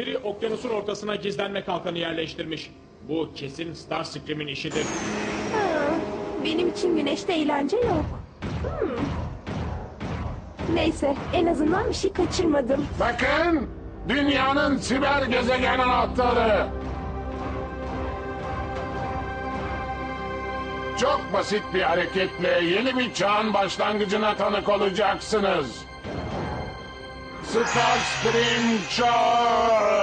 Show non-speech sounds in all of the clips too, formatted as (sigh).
Biri okyanusun ortasına gizlenme kalkanı yerleştirmiş. Bu kesin Starscream'in işidir. Ha, benim için güneşte eğlence yok. Hmm. Neyse, en azından bir şey kaçırmadım. Bakın! Dünyanın siber gezegen anahtarı! Çok basit bir hareketle yeni bir çağın başlangıcına tanık olacaksınız. Starscream Çağı!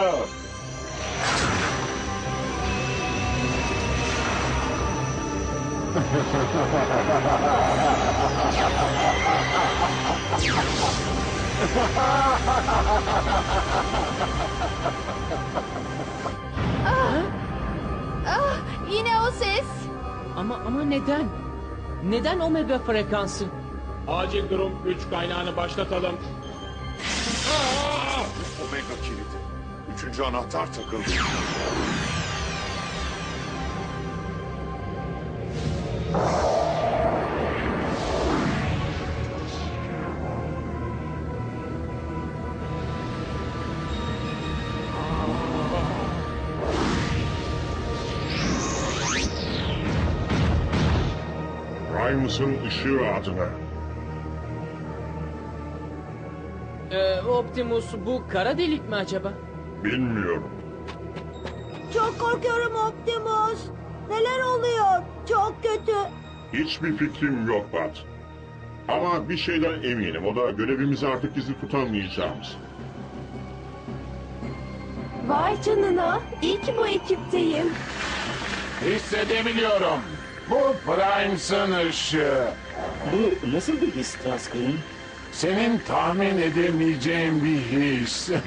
Ah, yine o ses. Ama ama neden? Neden omega frekansı? Acil durum güç kaynağını başlatalım. Omega kilidi. Üçüncü anahtar takıldı. Primus'un ışığı adına. Ee, Optimus bu kara delik mi acaba? Bilmiyorum. Çok korkuyorum Optimus. Neler oluyor? Çok kötü. Hiçbir fikrim yok Bat. Ama bir şeyden eminim. O da görevimizi artık gizli tutamayacağımız. Vay canına, iyi ki bu ekipteyim. Hissedebiliyorum. Bu Primes'ın ışığı. Bu nasıl bir his Starscream? Senin tahmin edemeyeceğin bir his. (laughs)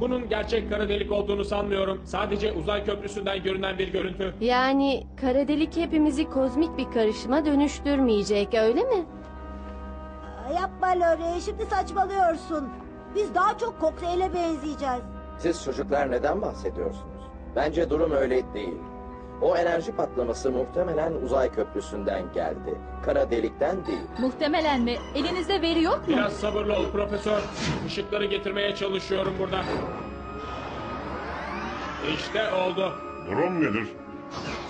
Bunun gerçek kara delik olduğunu sanmıyorum. Sadece uzay köprüsünden görünen bir görüntü. Yani kara delik hepimizi kozmik bir karışıma dönüştürmeyecek öyle mi? Yapma Lori, şimdi saçmalıyorsun. Biz daha çok kokteyle benzeyeceğiz. Siz çocuklar neden bahsediyorsunuz? Bence durum öyle değil. O enerji patlaması muhtemelen uzay köprüsünden geldi. Kara delikten değil. Muhtemelen mi? Elinizde veri yok mu? Biraz sabırlı ol profesör. Işıkları getirmeye çalışıyorum burada. İşte oldu. Durum nedir?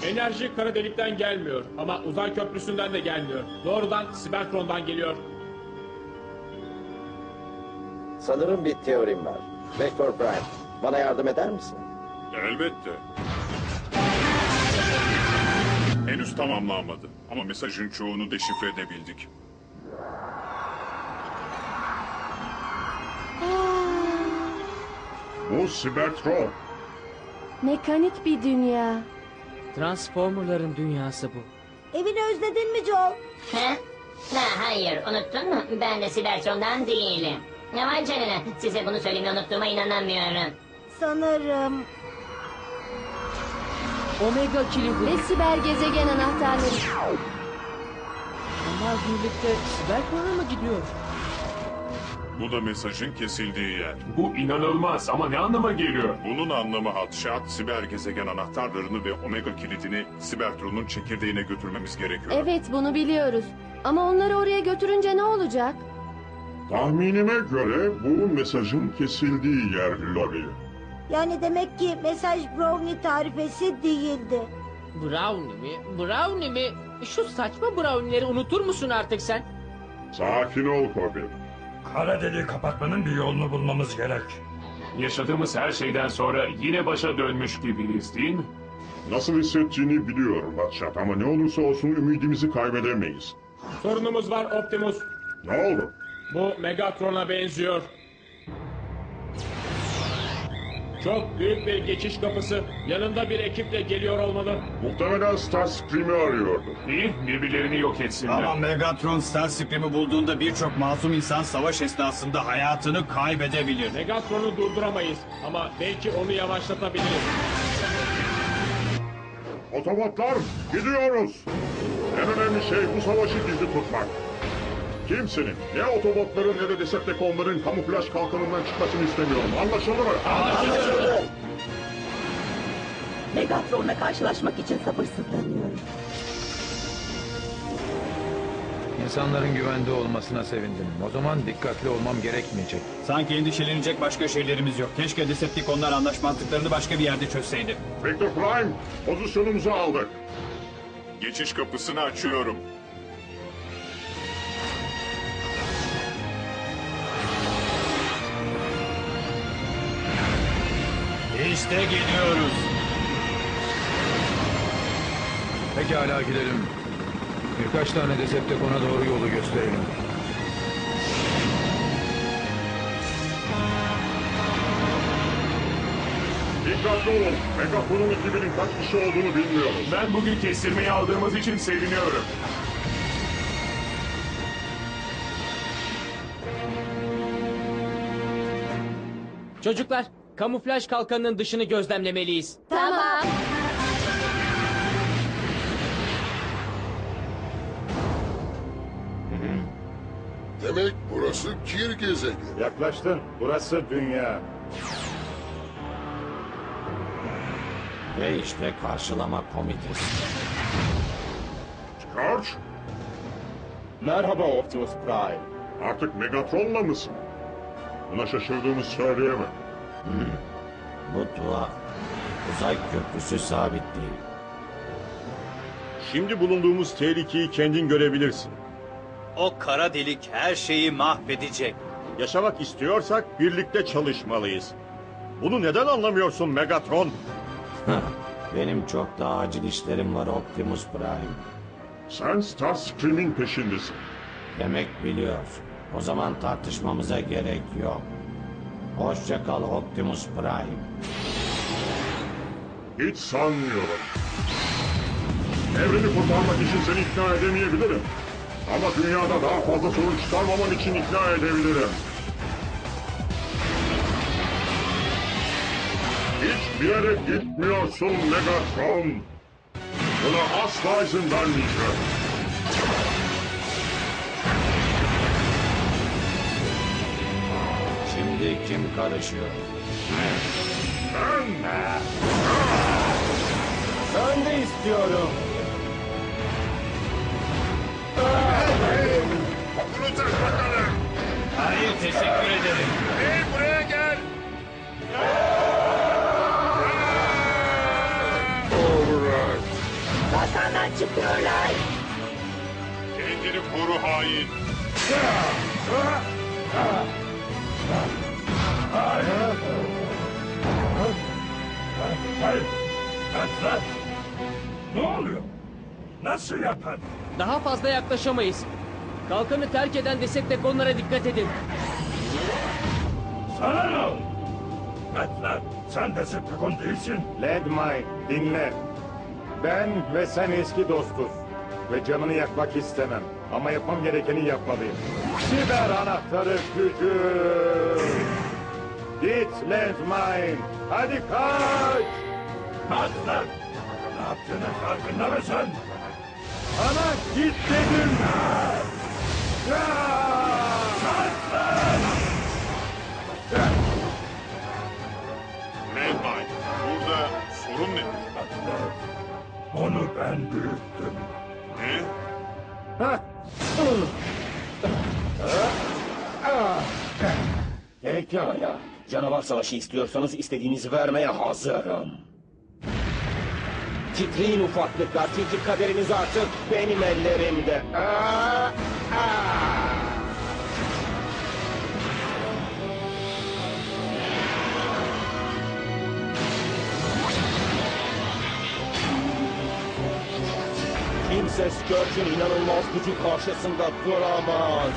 Enerji kara delikten gelmiyor ama uzay köprüsünden de gelmiyor. Doğrudan Cybertron'dan geliyor. Sanırım bir teorim var. Vector Prime, bana yardım eder misin? Elbette. Henüz tamamlanmadı ama mesajın çoğunu deşifre edebildik. Bu Cybertron. Mekanik bir dünya. Transformerların dünyası bu. Evini özledin mi Joel? Ha? Ha, hayır unuttun mu? Ben de Sibertron'dan değilim. Ne var canına? Size bunu söylemeyi unuttuğuma inanamıyorum. Sanırım. Omega kilidi. Ve siber gezegen anahtarları. Onlar birlikte Cybertron'a mı gidiyor? Bu da mesajın kesildiği yer. Bu inanılmaz ama ne anlama geliyor? Bunun anlamı Hatşat, siber gezegen anahtarlarını ve Omega kilidini Sibertron'un çekirdeğine götürmemiz gerekiyor. Evet bunu biliyoruz. Ama onları oraya götürünce ne olacak? Tahminime göre bu mesajın kesildiği yer Lori. Yani demek ki mesaj brownie tarifesi değildi. Brownie mi? Brownie mi? Şu saçma brownie'leri unutur musun artık sen? Sakin ol Kobi. Kara deliği kapatmanın bir yolunu bulmamız gerek. Yaşadığımız her şeyden sonra yine başa dönmüş gibiyiz değil mi? Nasıl hissettiğini biliyorum Batşat ama ne olursa olsun ümidimizi kaybedemeyiz. Sorunumuz var Optimus. Ne oldu? Bu Megatron'a benziyor. Çok büyük bir geçiş kapısı. Yanında bir ekiple geliyor olmalı. Muhtemelen Starscream'i arıyordu. İyi, birbirlerini yok etsinler. Ama Megatron Starscream'i bulduğunda birçok masum insan savaş esnasında hayatını kaybedebilir. Megatron'u durduramayız ama belki onu yavaşlatabiliriz. Otobotlar gidiyoruz. En önemli şey bu savaşı gizli tutmak. Kimsenin ne otobotların ne de Decepticonların kamuflaj kalkanından çıkmasını istemiyorum. Anlaşıldı mı? Megatron'la karşılaşmak için sabırsızlanıyorum. İnsanların güvende olmasına sevindim. O zaman dikkatli olmam gerekmeyecek. Sanki endişelenecek başka şeylerimiz yok. Keşke Decepticonlar anlaşmazlıklarını başka bir yerde çözseydi. Victor Prime, pozisyonumuzu aldık. Geçiş kapısını açıyorum. İşte geliyoruz. Pekala gidelim. Birkaç tane Decepticon'a doğru yolu gösterelim. Dikkatli olun. Megatron'un ekibinin kaç kişi olduğunu bilmiyoruz. Ben bugün kestirmeyi aldığımız için seviniyorum. Çocuklar, kamuflaj kalkanının dışını gözlemlemeliyiz. Tamam. Demek burası Kir gezegeni. Yaklaştın. Burası dünya. Ve işte karşılama komitesi. George, Merhaba Optimus Prime. artık Megatron'la mısın? Buna şaşırdığımı söyleyemem. Bu tuhaf. Uzay köprüsü sabit değil. Şimdi bulunduğumuz tehlikeyi kendin görebilirsin. O kara delik her şeyi mahvedecek. Yaşamak istiyorsak birlikte çalışmalıyız. Bunu neden anlamıyorsun Megatron? Benim çok daha acil işlerim var Optimus Prime. Sen Starscream'in peşindesin. Demek biliyorsun. O zaman tartışmamıza gerek yok. Hoşça kal Optimus Prime. Hiç sanmıyorum. Evreni kurtarmak için seni ikna edemeyebilirim. Ama dünyada daha fazla sorun çıkarmaman için ikna edebilirim. Hiçbir yere gitmiyorsun Megatron. Buna asla izin vermeyeceğim. Şimdi kim karışıyor? Ben Ben de istiyorum. Bunu tek bakalım. Hayır teşekkür ederim. Hey buraya gel. Override. Kalkandan çıkıyorlar. Kendini koru hain. Ne oluyor? Nasıl yapar? Daha fazla yaklaşamayız. Kalkanı terk eden Decepticonlara dikkat edin. Sana ne oldu? Atlas, sen Decepticon değilsin. Landmine, dinle. Ben ve sen eski dostuz. Ve canını yakmak istemem. Ama yapmam gerekeni yapmalıyım. Siber anahtarı gücü. Git Landmine. Hadi kaç. Atlas, ne yaptığının farkında mısın? Ana git dedim. Landmine, burada sorun nedir? Onu ben büyüttüm. Ne? Pekala. Canavar savaşı istiyorsanız istediğinizi vermeye hazırım. Titreyin ufaklıklar çünkü kaderiniz artık benim ellerimde. Aa. Kimse Scourge'ün inanılmaz gücü karşısında duramaz.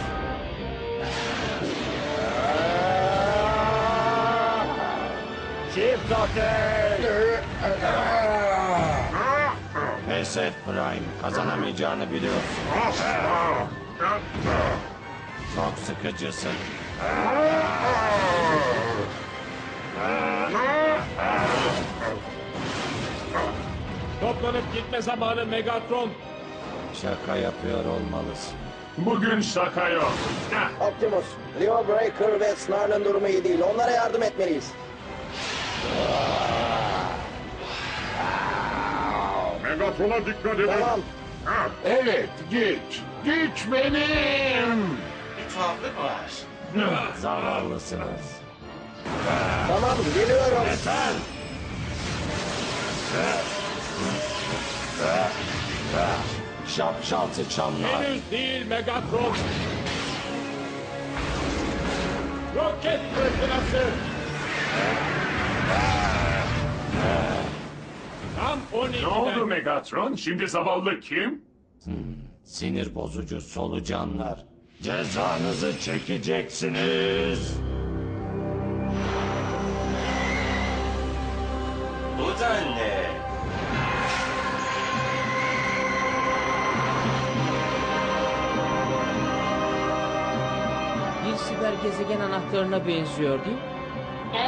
Çift ateş! Pes et Prime. Kazanamayacağını biliyorsun. Çok sıkıcısın. Toplanıp gitme zamanı Megatron. Şaka yapıyor olmalısın. Bugün şaka yok. Heh. Optimus, Leo Breaker ve Snarl'ın durumu iyi değil. Onlara yardım etmeliyiz. Megatron'a dikkat edin. Tamam. Evet, güç. Güç benim. Bir tuhaflık var. Zavallısınız. Tamam geliyorum. Şapşal sıçanlar. Henüz değil Megatron. Roket fırtınası. Tam 12'den. Ne oldu Megatron? Şimdi zavallı kim? Sinir bozucu solucanlar. Cezanızı çekeceksiniz. Bu da ne? Bir siber gezegen anahtarına benziyor değil mi?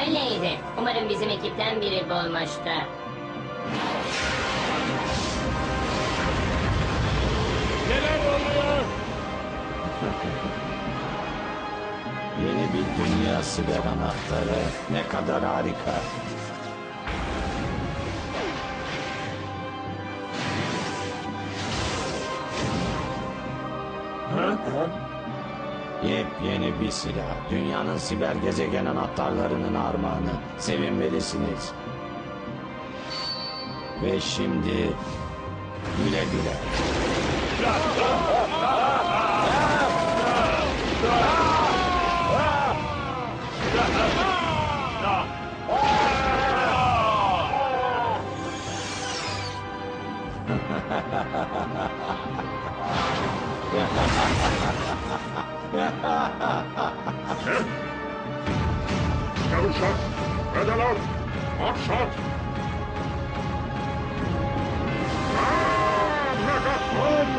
Öyleydi. Umarım bizim ekipten biri bulmuştur. Dünya siber anahtarı. Ne kadar harika. Yepyeni bir silah. Dünyanın siber gezegen anahtarlarının armağanı. Sevinmelisiniz. Ve şimdi güle güle. Yarışat. Bedeler. Akşat. Aa, Megatron!